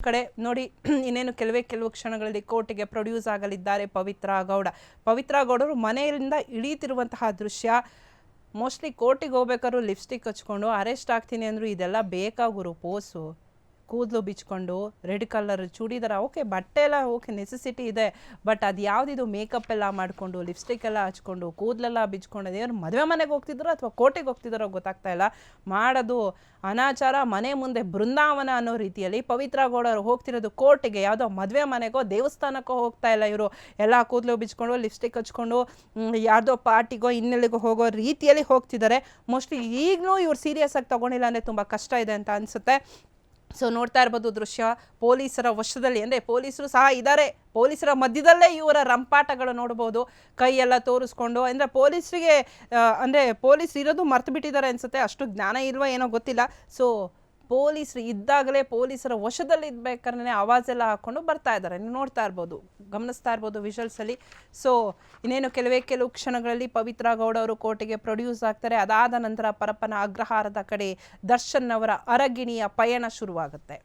ಕಡೆ ನೋಡಿ, ಇನ್ನೇನು ಕೆಲವೇ ಕೆಲವು ಕ್ಷಣಗಳಲ್ಲಿ ಕೋರ್ಟಿಗೆ ಪ್ರೊಡ್ಯೂಸ್ ಆಗಲಿದ್ದಾರೆ ಪವಿತ್ರ ಗೌಡ. ಪವಿತ್ರ ಗೌಡರು ಮನೆಯಿಂದ ಇಳೀತಿರುವಂತಹ ದೃಶ್ಯ, ಮೋಸ್ಟ್ಲಿ ಕೋರ್ಟಿಗೆ ಹೋಗ್ಬೇಕಾದ್ರು ಲಿಪ್ಸ್ಟಿಕ್ ಹಚ್ಕೊಂಡು ಅರೆಸ್ಟ್ ಆಗ್ತೀನಿ ಅಂದ್ರು ಇದೆಲ್ಲ ಬೇಕಾಗುರು ಪೋಸು? ಕೂದಲು ಬಿಚ್ಕೊಂಡು ರೆಡ್ ಕಲರ್ ಚೂಡಿದಾರ, ಓಕೆ, ಬಟ್ಟೆ ಎಲ್ಲ, ಓಕೆ ನೆಸೆಸಿಟಿ ಇದೆ. ಬಟ್ ಅದು ಯಾವುದಿದು ಮೇಕಪ್ ಎಲ್ಲ ಮಾಡಿಕೊಂಡು ಲಿಪ್ಸ್ಟಿಕ್ ಎಲ್ಲ ಹಚ್ಕೊಂಡು, ಕೂದಲೆಲ್ಲ ಬಿಚ್ಕೊಂಡು ಅದೇನು ಮದುವೆ ಮನೆಗೆ ಹೋಗ್ತಿದ್ರು ಅಥವಾ ಕೋಟೆಗೆ ಹೋಗ್ತಿದ್ದಾರೋ ಗೊತ್ತಾಗ್ತಾ ಇಲ್ಲ. ಮಾಡೋದು ಅನಾಚಾರ, ಮನೆ ಮುಂದೆ ಬೃಂದಾವನ ಅನ್ನೋ ರೀತಿಯಲ್ಲಿ ಪವಿತ್ರ ಗೌಡರು ಹೋಗ್ತಿರೋದು ಕೋರ್ಟಿಗೆ ಯಾವುದೋ ಮದುವೆ ಮನೆಗೋ, ದೇವಸ್ಥಾನಕ್ಕೋ ಹೋಗ್ತಾ ಇಲ್ಲ ಇವರು. ಎಲ್ಲ ಕೂದಲು ಬಿಚ್ಕೊಂಡು ಲಿಪ್ಸ್ಟಿಕ್ ಹಚ್ಕೊಂಡು ಯಾರ್ದೋ ಪಾರ್ಟಿಗೋ, ಇನ್ನೆಲ್ಲಿಗೋ ಹೋಗೋ ರೀತಿಯಲ್ಲಿ ಹೋಗ್ತಿದ್ದಾರೆ. ಮೋಸ್ಟ್ಲಿ ಈಗಲೂ ಇವ್ರು ಸೀರಿಯಸ್ ಆಗಿ ತಗೊಂಡಿಲ್ಲ ಅಂದರೆ ತುಂಬ ಕಷ್ಟ ಇದೆ ಅಂತ ಅನಿಸುತ್ತೆ. ಸೊ ನೋಡ್ತಾ ಇರ್ಬೋದು ದೃಶ್ಯ, ಪೊಲೀಸರ ವಶದಲ್ಲಿ, ಅಂದರೆ ಪೊಲೀಸರು ಸಹ ಇದ್ದಾರೆ ಪೊಲೀಸರ ಮಧ್ಯದಲ್ಲೇ ಇವರ ರಂಪಾಟಗಳು ನೋಡ್ಬೋದು. ಕೈ ಎಲ್ಲ ತೋರಿಸ್ಕೊಂಡು, ಅಂದರೆ ಪೊಲೀಸರಿಗೆ ಅಂದರೆ ಪೊಲೀಸ್ ಇರೋದು ಮರ್ತು ಬಿಟ್ಟಿದ್ದಾರೆ ಅನಿಸುತ್ತೆ. ಅಷ್ಟು ಜ್ಞಾನ ಇಲ್ವಾ ಏನೋ ಗೊತ್ತಿಲ್ಲ. ಸೊ ಪೊಲೀಸರು ಇದ್ದಾಗಲೇ ಪೊಲೀಸರ ವಶದಲ್ಲಿ ಇದ್ಬೇಕಾದ್ರೆ ಆವಾಜೆಲ್ಲ ಹಾಕ್ಕೊಂಡು ಬರ್ತಾ ಇದ್ದಾರೆ. ನೀವು ನೋಡ್ತಾ ಇರ್ಬೋದು, ಗಮನಿಸ್ತಾ ಇರ್ಬೋದು ವಿಷಲ್ಸಲ್ಲಿ ಸೊ ಇನ್ನೇನು ಕೆಲವೇ ಕೆಲವು ಕ್ಷಣಗಳಲ್ಲಿ ಪವಿತ್ರ ಗೌಡ ಅವರು ಕೋರ್ಟಿಗೆ ಪ್ರೊಡ್ಯೂಸ್ ಆಗ್ತಾರೆ. ಅದಾದ ನಂತರ ಪರಪ್ಪನ ಅಗ್ರಹಾರದ ಕಡೆ ದರ್ಶನ್ ಅವರ ಅರಗಿಣಿಯ ಪಯಣ ಶುರುವಾಗುತ್ತೆ.